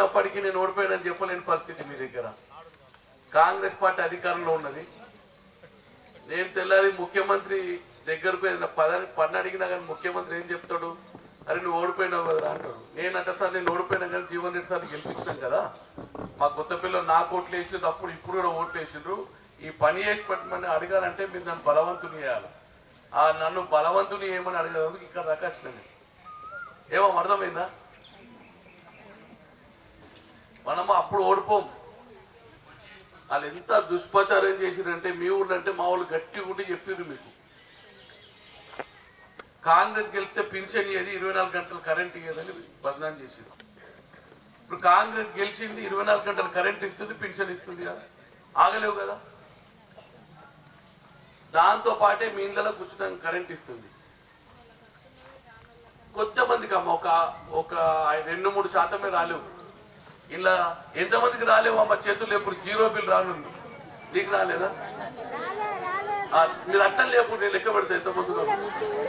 నేను ఓడిపోయానని చెప్పలేని పరిస్థితి మీ దగ్గర. కాంగ్రెస్ పార్టీ అధికారంలో ఉన్నది. నేను తెల్లారి ముఖ్యమంత్రి దగ్గరకు ఏదైనా పదని పన్ను అడిగినా కానీ ముఖ్యమంత్రి ఏం చెప్తాడు? అరే నువ్వు ఓడిపోయినావు కదా అంటాడు. నేనంట సార్ నేను ఓడిపోయినా కానీ జీవన్ రెడ్డి సార్ని గెలిపించినాం కదా. మా కొత్త పిల్లలు నాకు ఓట్లు వేసిండ్రు అప్పుడు ఇప్పుడు కూడా ఓట్లు వేసిండ్రు. ఈ పని చేసి పెట్టమని అడగాలంటే మీరు నన్ను బలవంతుని చేయాలి. ఆ నన్ను బలవంతుని ఏమని అడగదు ఇక్కడ దాకా వచ్చినా ఏమో అర్థమైందా? మనము అప్పుడు ఓడిపోం. వాళ్ళు ఎంత దుష్ప్రచారం చేసిరంటే మీ ఊళ్ళో అంటే మా వాళ్ళు గట్టి ఉండి చెప్పారు మీకు. కాంగ్రెస్ గెలిస్తే పింఛన్ ఇయ్యేది ఇరవై నాలుగు గంటలు కరెంట్ ఇవ్వదని బదనాం చేసింది ఇప్పుడు కాంగ్రెస్ గెలిచింది ఇరవై నాలుగు గంటలు కరెంట్ ఇస్తుంది పింఛన్ ఇస్తుంది కదా ఆగలేవు కదా? దాంతో పాటే మీ ఇళ్ళలో కూర్చుని కరెంట్ ఇస్తుంది. కొంతమందికి అమ్మ ఒక ఒక రెండు మూడు శాతమే రాలేవు. ఇలా ఎంతమందికి రాలేవు అమ్మ చేతులు ఎప్పుడు జీరో బిల్ రానుంది. నీకు రాలేదా? మీరు అట్లా లేకుండా నేను లెక్క పెడతా ఎంతమంది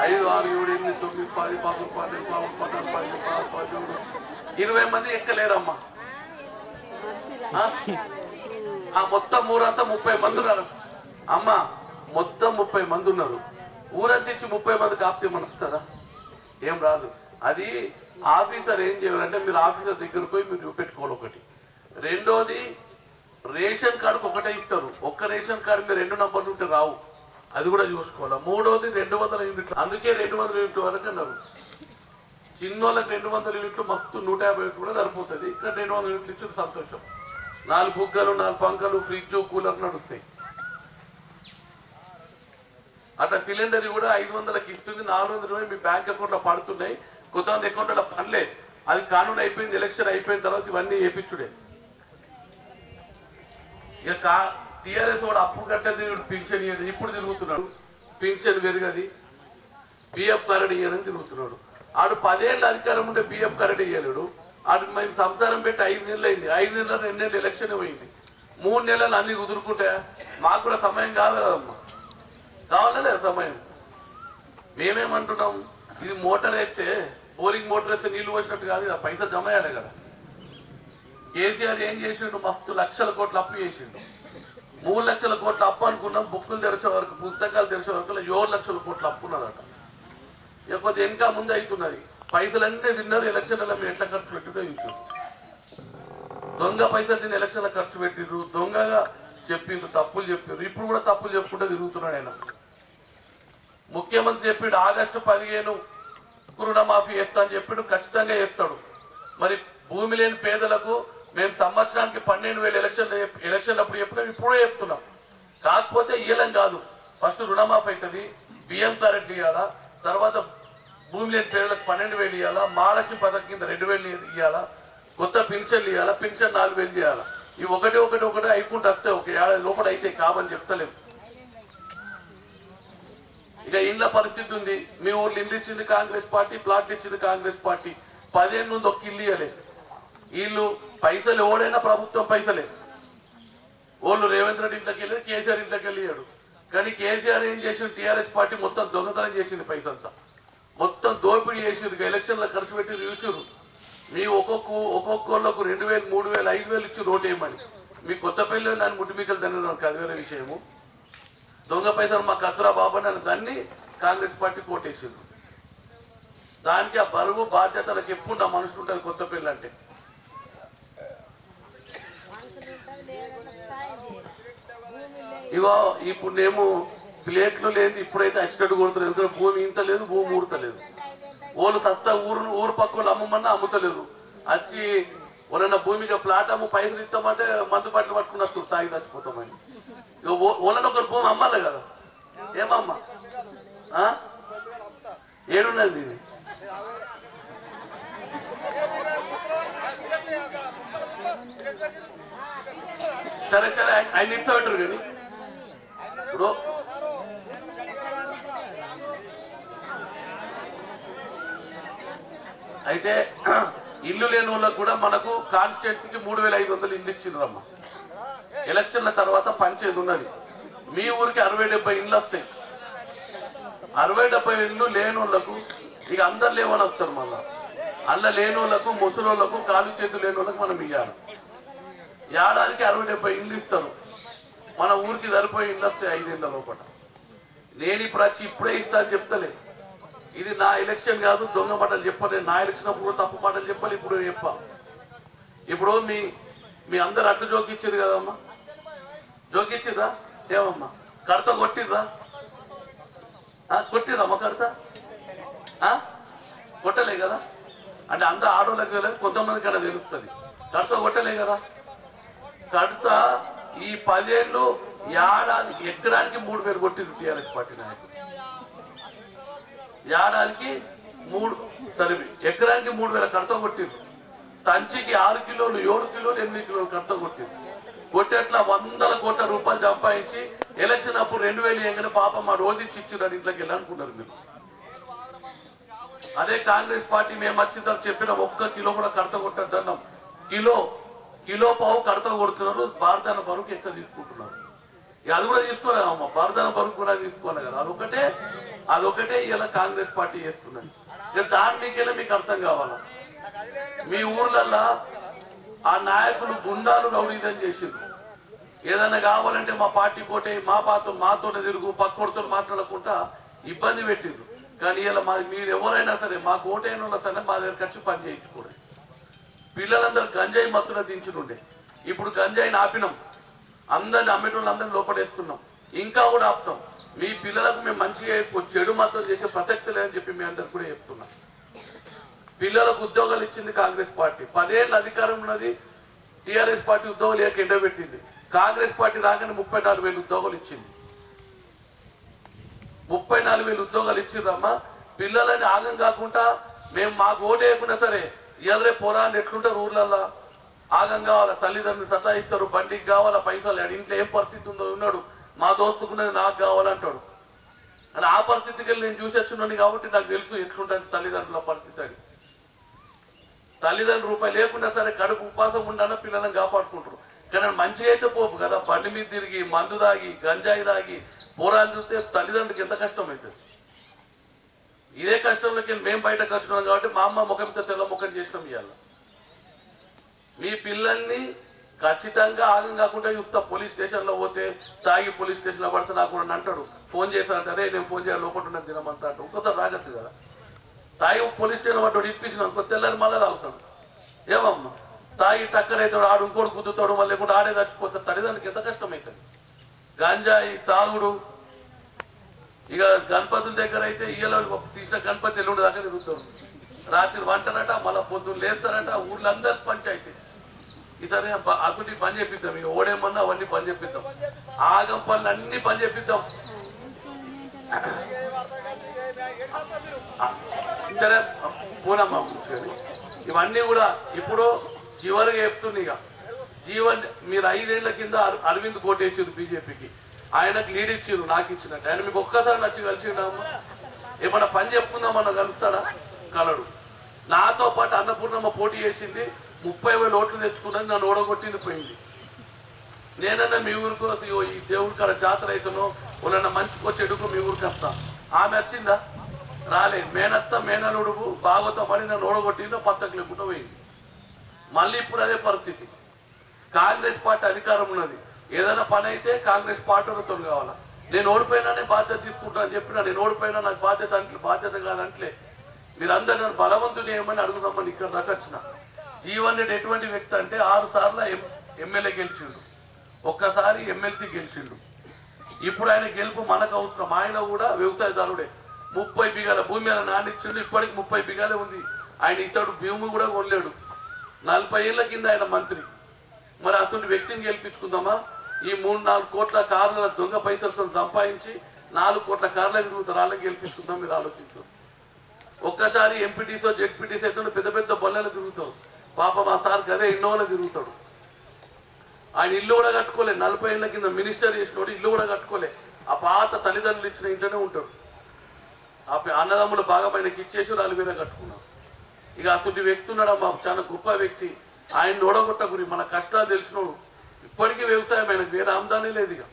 ఐదు ఆరు ఏడు ఎనిమిది తొమ్మిది పది పదకొండు పన్నెండు పదకొండు పద్నాలుగు పదిహేను పదహారు పదిహేడు ఇరవై మంది ఎక్కలేరమ్మా. ఆ? ఆ మొత్తం ఊరంతా ముప్పై మంది ఉన్నారు. అమ్మ మొత్తం ముప్పై మంది ఉన్నారు. ఊరంతా ఇచ్చి ముప్పై మంది కాపితే మనకు వస్తుందా? ఏం రాదు. అది ఆఫీసర్ ఏం చేయాలంటే మీరు ఆఫీసర్ దగ్గరకు పోయి మీరు చూపెట్టుకోవాలి ఒకటి. రెండోది రేషన్ కార్డుకు ఒకటే ఇస్తారు. ఒక్క రేషన్ కార్డు మీరు రెండు నంబర్లు ఉంటే రావు. అది కూడా చూసుకోవాలి? మూడోది రెండు వందల యూనిట్లు. అందుకే రెండు వందల యూనిట్లు వరకు అన్నారు. చిన్నోళ్ళకి రెండు వందల యూనిట్లు మస్తు నూట యాభై యూనిట్లు కూడా సరిపోతుంది. ఇక్కడ రెండు వందల యూనిట్లు ఇచ్చిన సంతోషం. నాలుగు బుగ్గలు నాలుగు పంకలు ఫ్రిడ్జ్ కూలర్ నడుస్తాయి. అట్లా సిలిండర్ కూడా ఐదు వందలకి ఇస్తుంది. నాలుగు వందల మీ బ్యాంక్ అకౌంట్లో పడుతున్నాయి. కొంతమంది అకౌంట్ పనిలే. అది కానూన్ అయిపోయింది ఎలక్షన్ అయిపోయిన తర్వాత ఇవన్నీ వేపించుడే ఇక కా టీఆర్ఎస్ వాడు అప్పు కట్టేది పింఛన్ ఇయ్యదు ఇప్పుడు తిరుగుతున్నాడు. పింఛన్ పెరగది. బిఎఫ్ కరెంట్ ఇయ్యని తిరుగుతున్నాడు. ఆడు పదేళ్ళ అధికారం ఉంటే బిఎఫ్ కరెంట్ ఇవ్వలేడు ఆడు మేము సంసారం పెట్టి ఐదు నెలలు అయింది. ఐదు నెలలు రెండు నెలలు ఎలక్షన్ పోయింది. మూడు నెలలు అన్ని కుదురుకుంటే మాకు కూడా సమయం కావాలమ్మా కావాలలే సమయం. మేమేమంటున్నాం? ఇది మోటార్ అయితే బోరింగ్ మోటార్ వేస్తే నీళ్ళు పోసినట్టు కాదు కదా పైసా జమ అయ్యాలి కదా. కేసీఆర్ ఏం చేసిండు? మస్తు లక్షల కోట్ల అప్పు చేసిండు. మూడు లక్షల కోట్ల అప్పు అనుకున్నాం బుక్కులు తెరిచే వరకు పుస్తకాలు తెరిచే వరకు ఏడు లక్షల కోట్ల అప్పు ఉన్నదట. లేకపోతే ఇంకా ముందు అవుతున్నది. పైసలన్నీ తిన్నారు ఎలక్షన్లలో మీరు ఎట్లా ఖర్చు పెట్టిందో చూసారు దొంగ పైసలు తిని ఎలక్షన్ల ఖర్చు పెట్టిర్రు. దొంగగా చెప్పిండ్రు తప్పులు చెప్పారు ఇప్పుడు కూడా తప్పులు చెప్పుకుంటూ తిరుగుతున్నాడు ఆయన. ముఖ్యమంత్రి చెప్పిండు ఆగస్టు పదిహేను రుణమాఫీ చేస్తా అని చెప్పిండు ఖచ్చితంగా చేస్తాడు. మరి భూమి లేని పేదలకు మేము సంవత్సరానికి పన్నెండు వేలు ఎలక్షన్ ఎలక్షన్ అప్పుడు చెప్పినాం ఇప్పుడే చెప్తున్నాం. కాకపోతే ఇయ్యలేం కాదు. ఫస్ట్ రుణమాఫీ అవుతుంది బియ్యం కరెంట్ ఇవ్వాలా తర్వాత భూమి లేని పేదలకు పన్నెండు వేలు ఇవ్వాలా మహాలక్ష్మి పథకం కింద రెండు వేలు ఇవ్వాలా కొత్త పింఛన్లు ఇవ్వాలా పింఛన్ నాలుగు వేలు ఇవ్వాలా ఇవి ఒకటి ఒకటి ఒకటి అయిపోతే వస్తే ఒక ఏడాది లోపల అయితే కావని చెప్తలేము ఇక ఇండ్ల పరిస్థితి ఉంది. మీ ఊర్లో ఇండ్లు ఇచ్చింది కాంగ్రెస్ పార్టీ ప్లాట్ ఇచ్చింది కాంగ్రెస్ పార్టీ. పదేళ్ళ నుండి ఒక్క ఇల్లు ఇవ్వలే వీళ్ళు పైసలు ఎవడైనా ప్రభుత్వం పైసలే. వాళ్ళు రేవంత్ రెడ్డి ఇంట్లోకి వెళ్ళి కేసీఆర్ ఇంట్లోకి వెళ్ళాడు కానీ కేసీఆర్ ఏం చేసిండు? టీఆర్ఎస్ పార్టీ మొత్తం దొంగతనం చేసింది పైసంతా. మొత్తం దోపిడీ చేసిండు. ఎలక్షన్లో ఖర్చు పెట్టి చూసారు మీ ఒక్కొక్క ఒక్కొక్కళ్ళకు రెండు వేలు మూడు వేలు ఐదు వేలు ఇచ్చి రోడ్ వేయమని. మీ కొత్తపల్లి పెళ్ళి నన్ను ముట్టిమికలు తినడానికి అది వేరే విషయము. దొంగ పైసలు మా కత్తురా బాబు అని అన్ని కాంగ్రెస్ పార్టీ కోటేసింది దానికి ఆ బరువు బాధ్యతలకు ఎప్పుడు నా మనసు ఉంటుంది కొత్త పెళ్ళి అంటే ఇగో ఇప్పుడు నేను ప్లేట్లు లేదు ఇప్పుడైతే అచ్చినట్టు కొడుతున్నారు. ఎందుకంటే భూమి ఇంత లేదు భూమి ఊడతలేదు. వాళ్ళు సస్తా ఊరు ఊరు పక్క అమ్మమన్నా అమ్ముతలేరు. వచ్చి వాళ్ళన్న భూమిగా ప్లాట్ అమ్ము పైసలు ఇస్తామంటే మందు పట్టు పట్టుకుని వస్తారు సాగి చచ్చిపోతామని. ఇక ఓ- ఒకరు భూమి అమ్మాలి కదా. ఏమమ్మా? ఏడున్నది ఇది సరే సరే ఆయన- ఆయన నిలిచోబెట్టరు కానీ. ఇప్పుడు అయితే ఇల్లు లేని వాళ్ళకు కూడా మనకు కాన్స్టిట్యున్సీకి మూడు వేల ఐదు వందలు ఇల్లు ఇచ్చిండ్రమ్మా. ఎలక్షన్ల తర్వాత పంచేది ఉన్నది. మీ ఊరికి అరవై డెబ్బై ఇల్లు వస్తాయి. అరవై డెబ్బై ఇల్లు లేని వాళ్ళకు ఇక అందరు లేవని వస్తారు మళ్ళా. అల్ల లేనోళ్ళకు ముసలోళ్ళకు కాలు చేతులు లేని వాళ్ళకు మనం ఇవ్వాలి ఏడాదికి అరవై డెబ్బై ఇండ్లు ఇస్తారు. మన ఊరికి సరిపోయి ఇండ్లు వస్తాయి ఐదేళ్ళ లోపల. నేను ఇప్పుడు వచ్చి ఇప్పుడే ఇస్తా అని చెప్తలే. ఇది నా ఎలక్షన్ కాదు దొంగ మాటలు చెప్పలేదు నా ఎలక్షన్ అప్పుడు కూడా తప్పు మాటలు చెప్పాలి ఇప్పుడు చెప్పా. ఇప్పుడు మీ మీ అందరు అడ్డు జోకిచ్చారు కదమ్మా. జోకిచ్చిర్రా ఏమమ్మా? కడత కొట్టిర్రా? ఆ, కొట్టిర్రమ్మా కడత? కొట్టలే కదా? అంటే అంత ఆడోళ్ళకి లేదు కొంతమందికి అలా తెలుస్తుంది. కడత కొట్టలే కదా? కడత ఈ పదేళ్ళు ఏడాది ఎకరానికి మూడు వేలు కొట్టిరు టీఆర్ఎస్ పార్టీ నాయకులు. ఏడాదికి మూడు సరే ఎకరానికి మూడు వేల కడత కొట్టిరు సంచికి ఆరు కిలోలు ఏడు కిలోలు ఎనిమిది కిలోలు కడత కొట్టిరు కొట్టేట్లా వందల కోట్ల రూపాయలు సంపాదించి ఎలక్షన్ అప్పుడు రెండు వేలు ఏంగానే పాపం మా రోజు ఇచ్చిర్రు ఇంట్లోకి వెళ్ళాలనుకున్నారు మీరు. అదే కాంగ్రెస్ పార్టీ మేము వచ్చిందని చెప్పిన ఒక్క కిలో కూడా కడత కొట్టద్దన్నాం కిలో కిలో పావు కడత కొడుతున్నారు బారదాన బరువుకి ఎక్కువ తీసుకుంటున్నారు? ఇక అది కూడా తీసుకోలేదు అమ్మ బారదాన బరువు కూడా తీసుకోవాలి కదా. అదొకటే అదొకటే ఇలా కాంగ్రెస్ పార్టీ చేస్తున్నది. ఇక దాని మీకెళ్ళి మీకు అర్థం కావాలా? మీ ఊర్లల్లో ఆ నాయకులు గుండాలు రౌడీదని చేసిండ్రు. ఏదైనా కావాలంటే మా పార్టీ పోటే మా పాతో మాతోనే తిరుగు పక్కోడితో మాట్లాడకుండా ఇబ్బంది పెట్టిండ్రు. కానీ ఇలా మా మీరు ఎవరైనా సరే మా కోటైన సరే మా దగ్గర ఖర్చు పని చేయించుకోండి. పిల్లలందరూ గంజాయి మత్తున దించుతుండే ఇప్పుడు గంజాయిని ఆపినాం. అందరిని అమ్మేటోళ్ళు అందరిని లోపడేస్తున్నాం. ఇంకా కూడా ఆపుతాం. మీ పిల్లలకు మేము మంచిగా చెడు మతం చేసే ప్రసక్తి లేదని చెప్పి మీ అందరు కూడా చెప్తున్నాం. పిల్లలకు ఉద్యోగాలు ఇచ్చింది కాంగ్రెస్ పార్టీ. పదేళ్ళు అధికారం ఉన్నది టిఆర్ఎస్ పార్టీ ఉద్యోగాలు లేక ఎండబెట్టింది. కాంగ్రెస్ పార్టీ రాగానే ముప్పై నాలుగు వేలు ఉద్యోగాలు ఇచ్చింది. ముప్పై నాలుగు వేలు ఉద్యోగాలు ఇచ్చిర్రమ్మా. పిల్లలని ఆగం కాకుండా మేము మాకు ఓటు వేయకుండా సరే ఇవాళ పోరాన్ని ఎట్లుంటారు ఊర్లల్లో? ఆగం కావాలా? తల్లిదండ్రులు సతాయిస్తారు బండికి కావాలా? పైసలు లేడు. ఇంట్లో ఏం పరిస్థితి ఉందో ఉన్నాడు మా దోస్తుకున్నది నాకు కావాలంటాడు. అని ఆ పరిస్థితికి వెళ్ళి నేను చూసి వచ్చినాను కాబట్టి నాకు తెలుసు ఎట్లుంటుంది తల్లిదండ్రుల పరిస్థితి అని. తల్లిదండ్రులు రూపాయి లేకుండా సరే కడుపు ఉపాసం ఉండాలని పిల్లలను కాపాడుకుంటారు. కానీ మంచిగా అయితే పోపు కదా. బండి మీద తిరిగి మందు దాగి గంజాయి దాగి పోరాలు చూస్తే తల్లిదండ్రులకి ఎంత కష్టం అవుతుంది ఇదే కష్టంలోకి మేము బయట ఖర్చున్నాం కాబట్టి మా అమ్మ ముఖంతో తెల్ల ముఖం చేసినాం ఇవాళ. మీ పిల్లల్ని ఖచ్చితంగా ఆగం కాకుండా చూస్తా. పోలీస్ స్టేషన్లో పోతే తాగి పోలీస్ స్టేషన్లో పడితే నాకు కూడా అంటాడు. ఫోన్ చేశానంటే అరే నేను ఫోన్ చేయాలి లోపల ఉన్న తినమంతా అంటాడు. ఇంకోసారి రాగద్దు కదా. తాగి పోలీస్ స్టేషన్ వాడు ఇప్పించిన ఇంకో తెల్లని మళ్ళీ తాగుతాడు. ఏమమ్మా? తాగి టక్కరైతాడు ఆడు ఇంకోటి కుదుతాడు మళ్ళీ లేకుంటే ఆడే చచ్చిపోతాడు. తల్లిదండ్రులకు ఎంత కష్టమవుతుంది గంజాయి తాగుడు. ఇక గణపతుల దగ్గర అయితే ఇయ్యలో తీసిన గణపతి ఎల్లుండి దాకా తిరుగుతాడు. రాత్రి వంటనట మళ్ళీ పొద్దున్న లేస్తారట ఊళ్ళో పంచాయతీ. పంచాయితీ ఈసారి అసలు పని చేపిద్దాం. ఇక ఓడేమన్నా అవన్నీ పని చేపిద్దాం. ఆగం పనులు అన్ని పని చేపిద్దాం. సరే పూనమ్మ కూర్చొని ఇవన్నీ కూడా ఇప్పుడు చివరిగా చెప్తుంది ఇక. జీవన్ మీరు ఐదేళ్ళ కింద అరవింద్ కోటేశ్వరు బీజేపీకి. ఆయనకు లీడ్ ఇచ్చారు నాకు ఇచ్చినట్టు ఆయన మీకు ఒక్కసారి నచ్చి కలిసిండమ్మా ఏమన్నా పని చెప్పుకుందామన్నా కలుస్తాడా? కలడు. నాతో పాటు అన్నపూర్ణమ్మ పోటీ చేసింది ముప్పై వేల ఓట్లు తెచ్చుకున్నది నన్ను ఓడగొట్టింది పోయింది. నేనన్నా మీ ఊరికి ఈ దేవుడి కాడ జాతర అవుతానో వాళ్ళన్నా మంచికో చెడుకో మీ ఊరికి వస్తాను ఆమె వచ్చిందా? రాలే. మేనత్త మేనలుడుగు బాగోతాం అని నన్ను ఓడగొట్టిందో పత్తకు లేకుండా పోయింది. మళ్ళీ ఇప్పుడు అదే పరిస్థితి. కాంగ్రెస్ పార్టీ అధికారం ఉన్నది. ఏదైనా పని అయితే కాంగ్రెస్ పార్టీలతో కావాలా? నేను ఓడిపోయినానే బాధ్యత తీసుకుంటా అని చెప్పినా నేను ఓడిపోయినా నాకు బాధ్యత అంటే బాధ్యత కాదంటే మీరందరూ నన్ను బలవంతుని ఏమని అడుగుదామని ఇక్కడ దాకా వచ్చిన. జీవన్ రెడ్డి ఎటువంటి వ్యక్తి అంటే ఆరు సార్లు ఎం- ఎమ్మెల్యే గెలిచిండు. ఒక్కసారి ఎమ్మెల్సీ గెలిచిండు. ఇప్పుడు ఆయన గెలుపు మనకు అవసరం. ఆయన కూడా వ్యవసాయదారుడే. ముప్పై బిగాల భూమి ఆయన నానిచ్చిండు ఇప్పటికి ముప్పై బిగాలే ఉంది. ఆయన ఇస్తాడు భూమి కూడా కొనలేడు. నలభై ఏళ్ళ కింద ఆయన మంత్రి. మరి అటువంటి వ్యక్తిని గెలిపించుకుందామా? ఈ మూడు నాలుగు కోట్ల కార్ల దొంగ పైసలతో సంపాదించి నాలుగు కోట్ల కార్ల తిరుగుతారు వాళ్ళని గెలిపించుకుందాం మీరు ఆలోచించు. ఒక్కసారి ఎంపీటీసో జెడ్పీటీసో అయితే పెద్ద పెద్ద బొల్లలు తిరుగుతావు. పాప మా సార్ గదే ఇన్నోవలో తిరుగుతాడు. ఆయన ఇల్లు కూడా కట్టుకోలే. నలభై ఏళ్ళ కింద మినిస్టర్ చేసినోడు ఇల్లు కూడా కట్టుకోలే. ఆ పాత తల్లిదండ్రులు ఇచ్చిన ఇంట్లోనే ఉంటాడు. ఆ అన్నదమ్ములు అన్నదమ్ముల పైనకి ఇచ్చేసి వాళ్ళ మీద కట్టుకున్నాం. ఇక అసలు వ్యక్తి ఉన్నాడు మా చాలా గొప్ప వ్యక్తి. ఆయన ఓడగొట్ట గురి మన కష్టాలు తెలిసినోడు. ఇప్పటికీ వ్యవసాయం ఆయనకు వేరే ఆమ్దానే లేదు ఇక.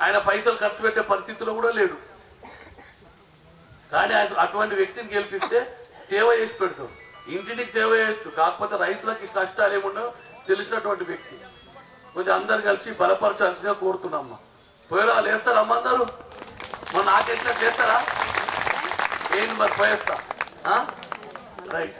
ఆయన పైసలు ఖర్చు పెట్టే పరిస్థితిలో కూడా లేడు. కానీ ఆయన అటువంటి వ్యక్తిని గెలిపిస్తే సేవ చేసి పెడతాం ఇంటింటికి సేవ చేయొచ్చు. కాకపోతే రైతులకి కష్టాలు ఏముండవు? తెలిసినటువంటి వ్యక్తి. కొంచెం అందరు కలిసి బలపరచాల్సిందిగా కోరుతున్నామ్మా పోయేలా లేస్తారా అమ్మ అందరూ? మొన్న నాకెట్లా చేస్తారా? ఏంటి మరి పోయేస్తా రైట్.